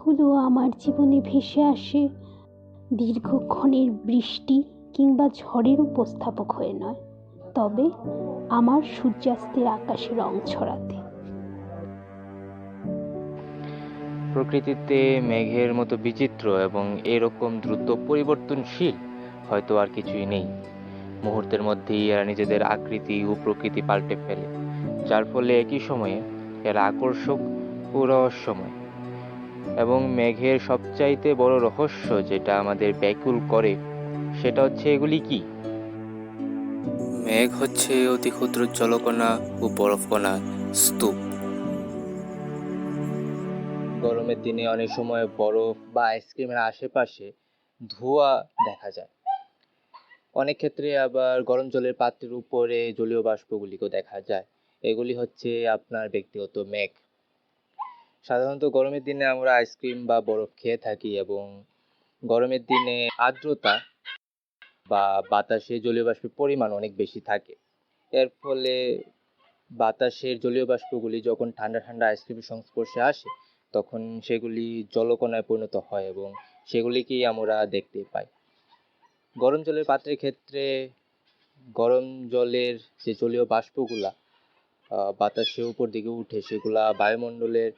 মেঘগুলো আমার জীবনে ভেসে আসে? দীর্ঘক্ষণের বৃষ্টি কিংবা ঝড়ের উপস্থাপক হয়ে নয়, তবে আমার সূর্যাস্তের আকাশে রং ছড়াতে। প্রকৃতিতে মেঘের মতো বিচিত্র এবং এরকম দ্রুত পরিবর্তনশীল হয়তো আর কিছুই নেই। মুহূর্তের মধ্যেই এরা নিজেদের আকৃতি ও প্রকৃতি পাল্টে ফেলে, যার ফলে একই সময়ে এরা আকর্ষক ও রহস্যময়। এবং মেঘের সবচাইতে বড় রহস্য যেটা আমাদের ব্যাকুল করে সেটা হচ্ছে এগুলি কি? মেঘ হচ্ছে অতি ক্ষুদ্র জলকণা ও বরফকণা স্তূপ। গরমের দিনে অনেক সময় বরফ বা আইসক্রিমের আশেপাশে ধোঁয়া দেখা যায়। অনেক ক্ষেত্রে আবার গরম জলের পাত্রের উপরে জলীয় বাষ্পগুলিকেও দেখা যায়। এগুলি হচ্ছে আপনার ব্যক্তিগত মেঘ। সাধারণত গরমের দিনে আমরা আইসক্রিম বা বরফ খেয়ে থাকি এবং গরমের দিনে আর্দ্রতা বা বাতাসে জলীয় বাষ্পের পরিমাণ অনেক বেশি থাকে। এর ফলে বাতাসের জলীয় বাষ্পগুলি যখন ঠান্ডা ঠান্ডা আইসক্রিমের সংস্পর্শে আসে তখন সেগুলি জলকণায় পরিণত হয় এবং সেগুলিকেই আমরা দেখতে পাই। গরম জলের পাত্রের ক্ষেত্রে গরম জলের যে জলীয় বাষ্পগুলা আহ, বাতাসে উপর দিকে উঠে সেগুলা বায়ুমণ্ডলের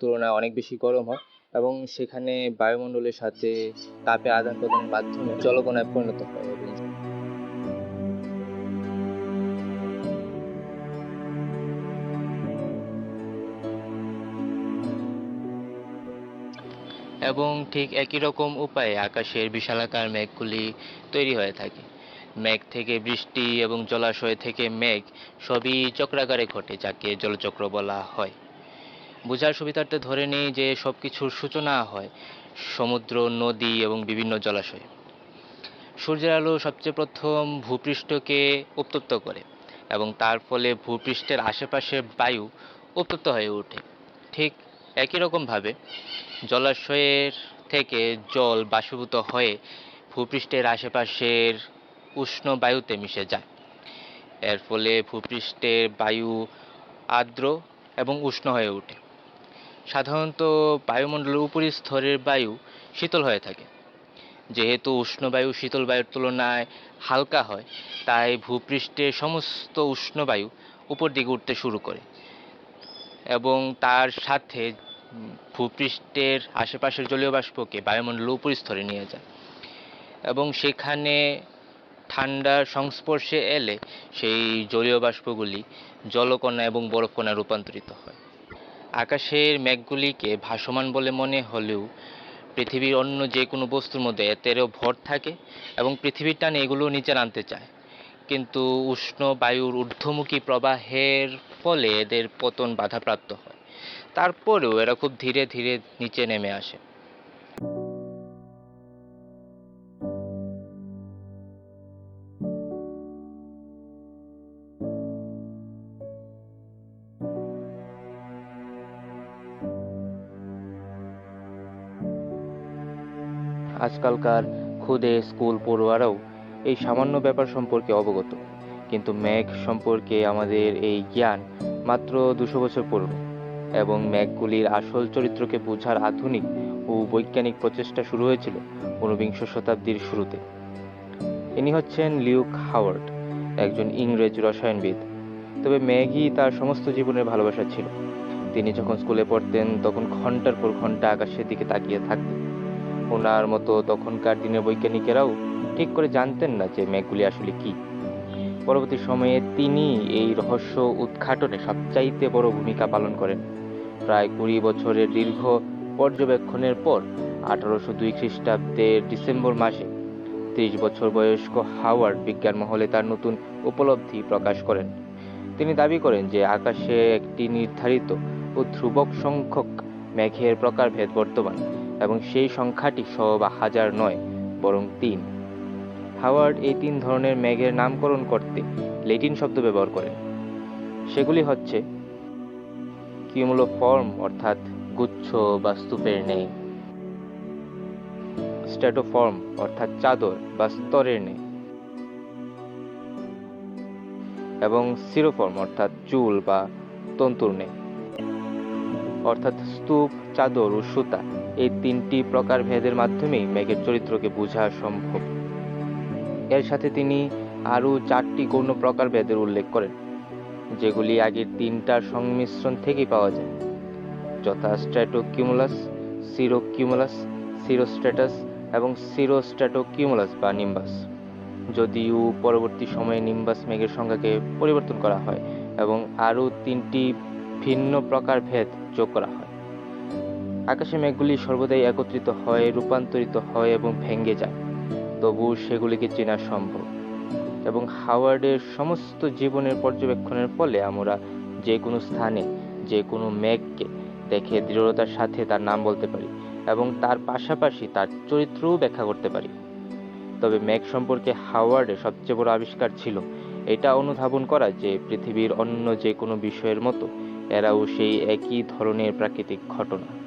তুলনায় অনেক বেশি গরম হয় এবং সেখানে বায়ুমণ্ডলের সাথে তাপের আদান প্রদানের মাধ্যমে জলকণায় পরিণত হয় এবং এবং ঠিক একই রকম উপায়ে আকাশের বিশালাকার মেঘগুলি তৈরি হয়ে থাকে। মেঘ থেকে বৃষ্টি এবং জলাশয় থেকে মেঘ সবই চক্রাকারে ঘটে, যাকে জলচক্র বলা হয়। বোঝার সুবিধার্থে ধরে নিই যে সব কিছুর সূচনা হয় সমুদ্র, নদী এবং বিভিন্ন জলাশয়ে। সূর্যের আলো সবচেয়ে প্রথম ভূপৃষ্ঠকে উত্তপ্ত করে এবং তার ফলে ভূপৃষ্ঠের আশেপাশের বায়ু উত্তপ্ত হয়ে ওঠে। ঠিক একই রকমভাবে জলাশয়ের থেকে জল বাষ্পীভূত হয়ে ভূপৃষ্ঠের আশেপাশের উষ্ণ বায়ুতে মিশে যায়। এর ফলে ভূপৃষ্ঠের বায়ু আর্দ্র এবং উষ্ণ হয়ে ওঠে। সাধারণত বায়ুমণ্ডলের উপরি স্তরের বায়ু শীতল হয়ে থাকে। যেহেতু উষ্ণ বায়ু শীতল বায়ুর তুলনায় হালকা হয়, তাই ভূপৃষ্ঠের সমস্ত উষ্ণ বায়ু উপর দিকে উঠতে শুরু করে এবং তার সাথে ভূপৃষ্ঠের আশেপাশের জলীয় বাষ্পকে বায়ুমণ্ডলের উপরি স্তরে নিয়ে যায় এবং সেখানে ঠান্ডার সংস্পর্শে এলে সেই জলীয় বাষ্পগুলি জলকণা এবং বরফকণা রূপান্তরিত হয়। আকাশের মেঘগুলিকে ভাসমান বলে মনে হলেও পৃথিবীর অন্য যে কোনো বস্তুর মধ্যে এতেরও ভর থাকে এবং পৃথিবীর টানে এগুলো নিচে আনতে চায়। কিন্তু উষ্ণ বায়ুর ঊর্ধ্বমুখী প্রবাহের ফলে এদের পতন বাধাপ্রাপ্ত হয়। তারপরেও এরা খুব ধীরে ধীরে নিচে নেমে আসে। আজকালকার খুদে স্কুল পড়ুয়ারাও এই সামান্য ব্যাপার সম্পর্কে অবগত। কিন্তু মেঘ সম্পর্কে আমাদের এই জ্ঞান মাত্র দুশো বছর পুরনো এবং মেঘগুলির আসল চরিত্রকে বোঝার আধুনিক ও বৈজ্ঞানিক প্রচেষ্টা শুরু হয়েছিল ঊনবিংশ শতাব্দীর শুরুতে। ইনি হচ্ছেন লিউক হাওয়ার্ড, একজন ইংরেজ রসায়নবিদ। তবে ম্যাগই তার সমস্ত জীবনের ভালোবাসা ছিল। তিনি যখন স্কুলে পড়তেন তখন ঘণ্টার পর ঘণ্টা আকাশের দিকে তাকিয়ে থাকতেন। ওনার মতো তখনকার দিনের বৈজ্ঞানিকেরাও ঠিক করে জানতেন না যে মেঘগুলি আসলে কি। পরবর্তী সময়ে তিনি এই রহস্য উদ্ঘাটনে সবচাইতে বড় ভূমিকা পালন করেন। প্রায় কুড়ি বছরের দীর্ঘ পর্যবেক্ষণের পর আঠারোশো দুই খ্রিস্টাব্দের ডিসেম্বর মাসে তেইশ বছর বয়স্ক হাওয়ার্ড বিজ্ঞান মহলে তার নতুন উপলব্ধি প্রকাশ করেন। তিনি দাবি করেন যে আকাশে একটি নির্ধারিত ও ধ্রুবক সংখ্যক মেঘের প্রকারভেদ বর্তমান। এবং সেই সংখ্যাটি শ বা হাজার নয়, বরং তিন। হাওয়ার্ড এই তিন ধরনের মেঘের নামকরণ করতে লেটিন শব্দ ব্যবহার করেন। সেগুলি হচ্ছে কিউমুলোফর্ম, অর্থাৎ গুচ্ছ বা স্তূপের নেই। স্ট্যাটোফর্ম, অর্থাৎ চাদর বা স্তরের নেই। এবং সিরোফর্ম, অর্থাৎ চুল বা তন্তুর নেই। অর্থাৎ স্তূপ, চাদর ও সুতা। এই তিনটি প্রকার ভেদের মাধ্যমেই মেঘের চরিত্রকে বোঝা সম্ভব। এর সাথে তিনি আরও চারটি গৌণ প্রকার ভেদের উল্লেখ করেন, যেগুলি আগের তিনটার সংমিশ্রণ থেকেই পাওয়া যায়। যথা স্ট্র্যাটোকিউমুলাস সিরোকিউমুলাস সিরোস্ট্যাটাস এবং সিরোস্ট্র্যাটোকিউমুলাস বা নিম্বাস। যদিও পরবর্তী সময়ে নিম্বাস মেঘের সংখ্যাকে পরিবর্তন করা হয় এবং আরও তিনটি ভিন্ন প্রকার ভেদ যোগ করা হয়। আকাশে মেঘগুলি সর্বদাই একত্রিত হয়, রূপান্তরিত হয় এবং ভেঙে যায়। তবু সেগুলিকে চেনা সম্ভব। এবং হাওয়ার্ডের সমস্ত জীবনের পর্যবেক্ষণের ফলে আমরা যে কোনো স্থানে, যে কোনো মেঘকে দেখে দৃঢ়তার সাথে তার নাম বলতে পারি এবং তার পাশাপাশি তার চরিত্রও ব্যাখ্যা করতে পারি। তবে মেঘ সম্পর্কে হাওয়ার্ডের সবচেয়ে বড় আবিষ্কার ছিল এটা অনুধাবন করা যে পৃথিবীর অন্য যে কোনো বিষয়ের মতো এরাও সেই একই ধরনের প্রাকৃতিক ঘটনা।